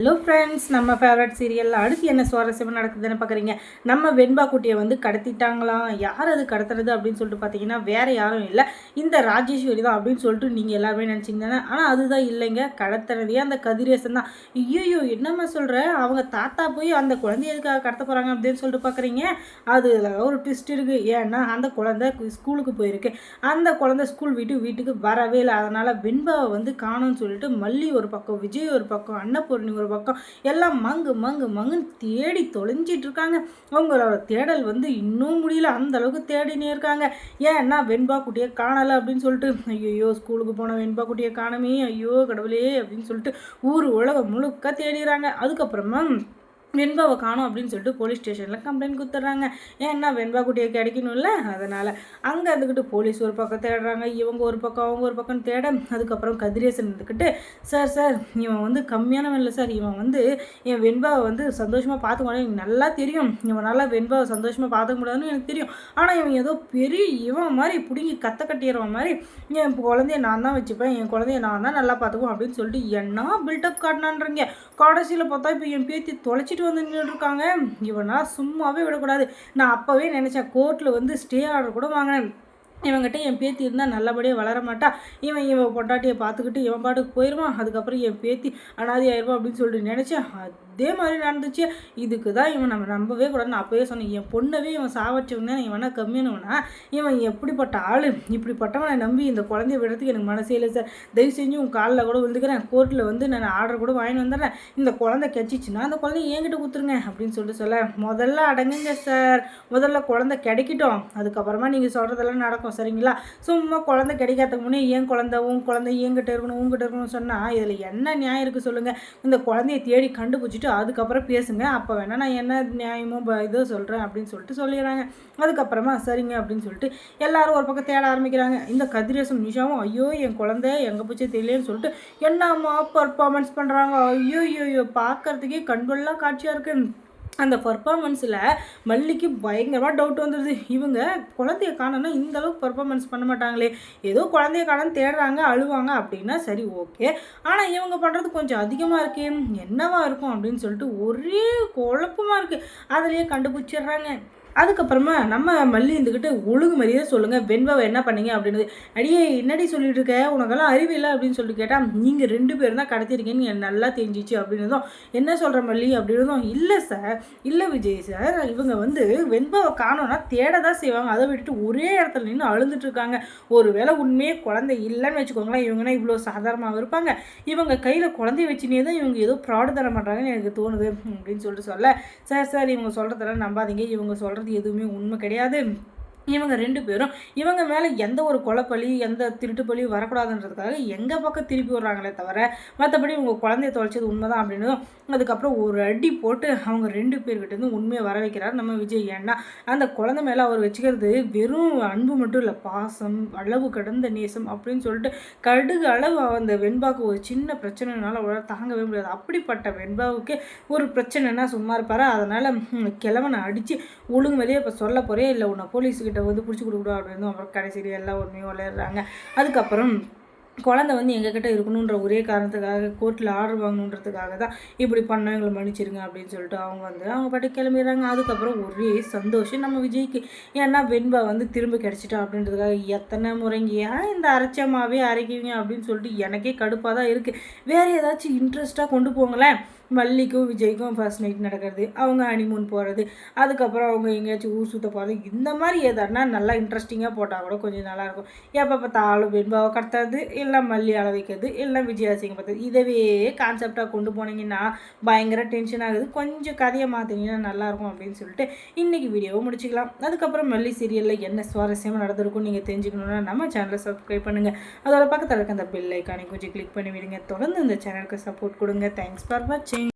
Hello friends நம்ம favourite சீரியலில் அடுத்து என்ன சுவாரஸ்யமாக நடக்குதுன்னு பார்க்குறீங்க நம்ம வெண்பா குட்டியை வந்து கடத்திட்டாங்களாம் யார் அது கடத்துறது அப்படின்னு சொல்லிட்டு பார்த்தீங்கன்னா வேறு யாரும் இல்லை. இந்த ராஜேஸ்வரி தான் அப்படின்னு சொல்லிட்டு நீங்கள் எல்லாருமே நினச்சிங்க தானே ஆனால் அதுதான் இல்லைங்க. கடத்துறதே அந்த கதிரேசன் தான். ஐயோ என்னம்மா சொல்கிற அவங்க தாத்தா போய் அந்த குழந்தைய எதுக்காக கடத்த போகிறாங்க அப்படின்னு சொல்லிட்டு பார்க்குறீங்க அதில் ஒரு ட்விஸ்ட் இருக்குது ஏன்னா அந்த குழந்தை ஸ்கூலுக்கு போயிருக்கு. அந்த குழந்தை ஸ்கூல் விட்டு வீட்டுக்கு வரவே இல்லை. அதனால் வெண்பாவை வந்து காணும்னு சொல்லிட்டு மல்லி ஒரு பக்கம் விஜய் ஒரு பக்கம் அன்னபூர்ணி ஒரு பக்கம். எல்லாம் மங்கு மங்கு மங்குன்னு தேடி தொலைஞ்சிட்டு இருக்காங்க. அவங்களோட தேடல் வந்து இன்னும் முடியல. அந்த அளவுக்கு தேடினே இருக்காங்க. ஏன்னா வெண்பா குட்டியை காணலை அப்படின்னு சொல்லிட்டு ஐயோ ஸ்கூலுக்கு போன வெண்பா குட்டியை காணமே ஐயோ கடவுளே அப்படின்னு சொல்லிட்டு ஊர் உலகம் முழுக்க தேடிறாங்க அதுக்கப்புறமா வெண்பாவை காணும் அப்படின்னு சொல்லிட்டு போலீஸ் ஸ்டேஷனில் கம்ப்ளைண்ட் கொடுத்துட்றாங்க. ஏன்னா வெண்பா குட்டியை கிடைக்கணும்ல? அதனால் அங்கே இருந்துக்கிட்டு போலீஸ் ஒரு பக்கம் தேடுறாங்க இவங்க ஒரு பக்கம் அவங்க ஒரு பக்கம் தேட அதுக்கப்புறம் கதிரேசன் இருந்துக்கிட்டு சார் சார் இவன் வந்து கம்மியானவன் இல்லை சார். இவன் வந்து என் வெண்பாவை வந்து சந்தோஷமாக பார்த்துக்க எனக்கு நல்லா தெரியும். இவனால் வெண்பாவை சந்தோஷமாக பார்த்துக்க முடியாதுன்னு எனக்கு தெரியும். ஆனால் இவன் ஏதோ பெரிய இவன் மாதிரி பிடுங்கி கத்த கட்டிடுறவன் மாதிரி என் குழந்தைய நான் தான் வச்சுப்பேன். என் குழந்தைய நான் தான் நல்லா பார்த்துக்குவோம் அப்படின்னு சொல்லிட்டு என்ன பில்டப் காட்டினான்றீங்க? கடைசியில் பார்த்தா இப்போ என் பேத்தி தொலைச்சிட்டு வந்து நின்றுருக்காங்க இவனா சும்மாவே விடக்கூடாது. நான் அப்போவே நினச்சேன் கோர்ட்டில் வந்து ஸ்டே ஆர்டர் கூட வாங்கினேன். இவங்ககிட்ட என் பேத்தி இருந்தால் நல்லபடியாக வளர மாட்டா இவன் இவன் பொண்டாட்டியை பார்த்துக்கிட்டு இவன் பாட்டுக்கு போயிடுவான் அதுக்கப்புறம் என் பேத்தி அனாதி ஆயிடுவான் அப்படின்னு சொல்லிட்டு நினச்சேன் அதே மாதிரி நடந்துச்சு. இதுக்கு தான் இவன் நம்ம நம்பவே கூடாது நான் அப்போவே சொன்னேன். என் பொண்ணவே இவன் சாவச்சவனே இவனா கம்மியானவனா? இவன் எப்படிப்பட்ட ஆள்? இப்படிப்பட்டவனை நம்பி இந்த குழந்தைய விடுறதுக்கு எனக்கு மனசே இல்லை சார். தயவு செஞ்சு உன் காலில் கூட விழுந்துக்கிறேன். கோர்ட்டில் வந்து நான் ஆர்டர் கூட வாங்கிட்டு வந்துடுறேன். இந்த குழந்தை கெச்சிச்சுன்னா அந்த குழந்தைய என்கிட்ட கொடுத்துருங்க அப்படின்னு சொல்லிட்டு சொல்ல முதல்ல அடங்குங்க சார். முதல்ல குழந்தை கிடைக்கட்டும். அதுக்கப்புறமா நீங்கள் சொல்கிறதெல்லாம் நடக்கும். சரிங்களா சும்மா குழந்தை கிடைக்காததுக்கு முன்னே ஏன் குழந்தை உன் குழந்தை என்கிட்ட இருக்கணும் உங்ககிட்ட இருக்கணும்னு சொன்னால் இதில் என்ன நியாயம் இருக்குது சொல்லுங்கள் இந்த குழந்தைய தேடி கண்டுபிடிச்சிட்டு அதுக்கப்புறம் பேசுங்க. அப்போ வேணால் நான் என்ன நியாயமோ இதோ சொல்கிறேன் அப்படின்னு சொல்லிட்டு சொல்லிடுறாங்க. அதுக்கப்புறமா சரிங்க அப்படின்னு சொல்லிட்டு எல்லாரும் ஒரு பக்கம் தேட ஆரம்பிக்கிறாங்க. இந்த கதிரேசம் நிஷாவும் ஐயோ என் குழந்தை எங்கே போச்சு தெரியலன்னு சொல்லிட்டு என்னம்மா பர்ஃபார்மன்ஸ் பண்ணுறாங்க ஐயோ ஐயோ பார்க்கறதுக்கே கண்கொள்ளா காட்சியாக இருக்குது அந்த பர்ஃபாமன்ஸில் மல்லிக்கு பயங்கரமாக டவுட் வந்துடுது இவங்க குழந்தைய காணோன்னா இந்த அளவுக்கு பர்ஃபாமன்ஸ் பண்ண மாட்டாங்களே. ஏதோ குழந்தைய காணன்னு தேடுறாங்க அழுவாங்க அப்படின்னா சரி ஓகே ஆனால் இவங்க பண்ணுறது கொஞ்சம் அதிகமாக இருக்கே. என்னவா இருக்கும் அப்படின்னு சொல்லிட்டு ஒரே குழப்பமாக இருக்குது அதுலேயே கண்டுபிடிச்சிடுறாங்க. அதுக்கப்புறமா நம்ம மல்லி இருந்துக்கிட்டு ஒழுங்கு மாதிரியே சொல்லுங்கள் வெண்பாவை என்ன பண்ணீங்க அப்படின்றது அடியே என்னடி சொல்லிட்டு இருக்க உனக்கெல்லாம் அறிவு இல்லை அப்படின்னு சொல்லிட்டு கேட்டால் நீங்கள் ரெண்டு பேரும் தான் கடத்திருக்கீங்கன்னு நல்லா தெரிஞ்சிச்சு அப்படின்னதும். என்ன சொல்கிற மல்லி அப்படின்றதும் இல்லை சார் இல்லை விஜய் சார் இவங்க வந்து வெண்பாவை காணோன்னா தேட தான் செய்வாங்க. அதை விட்டுட்டு ஒரே இடத்துல நின்று அழுந்துட்டு இருக்காங்க ஒரு வேளை உண்மையே குழந்தை இல்லைன்னு வச்சுக்கோங்களேன் இவங்கன்னா இவ்வளோ சாதாரணமாக இருப்பாங்க. இவங்க கையில் குழந்தைய வச்சுனே தான் இவங்க ஏதோ ப்ராடு தர மாட்டாங்கன்னு எனக்கு தோணுது அப்படின்னு சொல்லிட்டு சொல்ல. சார் சார் இவங்க சொல்கிறதெல்லாம் நம்பாதீங்க. இவங்க சொல்கிற சொல்கிறது எதுவுமே உண்மை கிடையாது. இவங்க ரெண்டு பேரும் இவங்க மேலே எந்த ஒரு கொலைப்பழி எந்த திருட்டு பழி வரக்கூடாதுன்றதுக்காக எங்கள் பக்கம் திருப்பி விட்றாங்களே தவிர மற்றபடி இவங்க குழந்தைய தொலைச்சது உண்மைதான் அப்படின்னு அதுக்கப்புறம் ஒரு அடி போட்டு அவங்க ரெண்டு பேர்கிட்டேருந்து உண்மையை வர வைக்கிறார் நம்ம விஜய். ஏன்னா அந்த குழந்தை மேலே அவர் வச்சுக்கிறது வெறும் அன்பு மட்டும் இல்லை பாசம் அளவு கடந்த நேசம் அப்படின்னு சொல்லிட்டு கடுகு அளவு அந்த வெண்பாவுக்கு ஒரு சின்ன பிரச்சனைனால அவரால் தாங்கவே முடியாது. அப்படிப்பட்ட வெண்பாவுக்கு ஒரு பிரச்சனைனா சும்மா இருப்பார்? அதனால் கிழவனை அடித்து ஒழுங்கு வெளியே இப்போ சொல்ல போகிறே இல்லை. உன்னை போலீஸுக்கு கிட்ட வந்து பிடிச்சி கொடுக்கூடாது அப்படின்னு அப்புறம் கடைசியில் எல்லாம் ஒன்றையும் விளையாடுறாங்க. அதுக்கப்புறம் குழந்தை வந்து எங்ககிட்ட இருக்கணுன்ற ஒரே காரணத்துக்காக கோர்ட்டில் ஆர்டர் வாங்கணுன்றதுக்காக தான் இப்படி பண்ணோம் எங்களை மன்னிச்சிருங்க அப்படின்னு சொல்லிட்டு அவங்க வந்து அவங்க பாட்டு கிளம்பிடுறாங்க. அதுக்கப்புறம் ஒரே சந்தோஷம் நம்ம விஜய்க்கு. ஏன்னா வெண்பா வந்து திரும்ப கிடச்சிட்டா அப்படின்றதுக்காக எத்தனை முறைங்க ஏன் இந்த அரைச்சமாவே அரைக்குவீங்க அப்படின்னு சொல்லிட்டு எனக்கே கடுப்பாக தான் இருக்குது வேறு ஏதாச்சும் இன்ட்ரெஸ்ட்டாக கொண்டு போங்களேன். மல்லிக்கும் விஜய்க்கும் ஃபர்ஸ்ட் நைட் நடக்கிறது அவங்க ஹனிமூன் போகிறது அதுக்கப்புறம் அவங்க எங்கேயாச்சும் ஊர் சுற்ற போகிறது இந்த மாதிரி எதனா நல்லா இன்ட்ரெஸ்டிங்காக போட்டால் கூட கொஞ்சம் நல்லாயிருக்கும் எப்போ பார்த்தாலும் வெண்பாவை கடத்தாது இல்லை மல்லி வைக்கிறது இல்லை விஜயாசிங்க பார்த்தது இதவே கான்செப்டாக கொண்டு போனீங்கன்னா பயங்கர டென்ஷன் ஆகுது. கொஞ்சம் கதையை மாற்றினீங்கன்னா நல்லாயிருக்கும் அப்படின்னு சொல்லிட்டு இன்றைக்கி வீடியோவை முடிச்சுக்கலாம். அதுக்கப்புறம் மல்லி சீரியலில் என்ன சுவாரஸ்யமாக நடந்திருக்கும் நீங்கள் தெரிஞ்சுக்கணுன்னா நம்ம சேனலை சப்ஸ்கிரைப் பண்ணுங்கள் அதோட பக்கத்தில் இருக்க அந்த பெல் ஐக்கானை கொஞ்சம் கிளிக் பண்ணி விடுங்க தொடர்ந்து இந்த சேனலுக்கு சப்போர்ட் கொடுங்க. தேங்க்ஸ் ஃபார் வாட்சிங்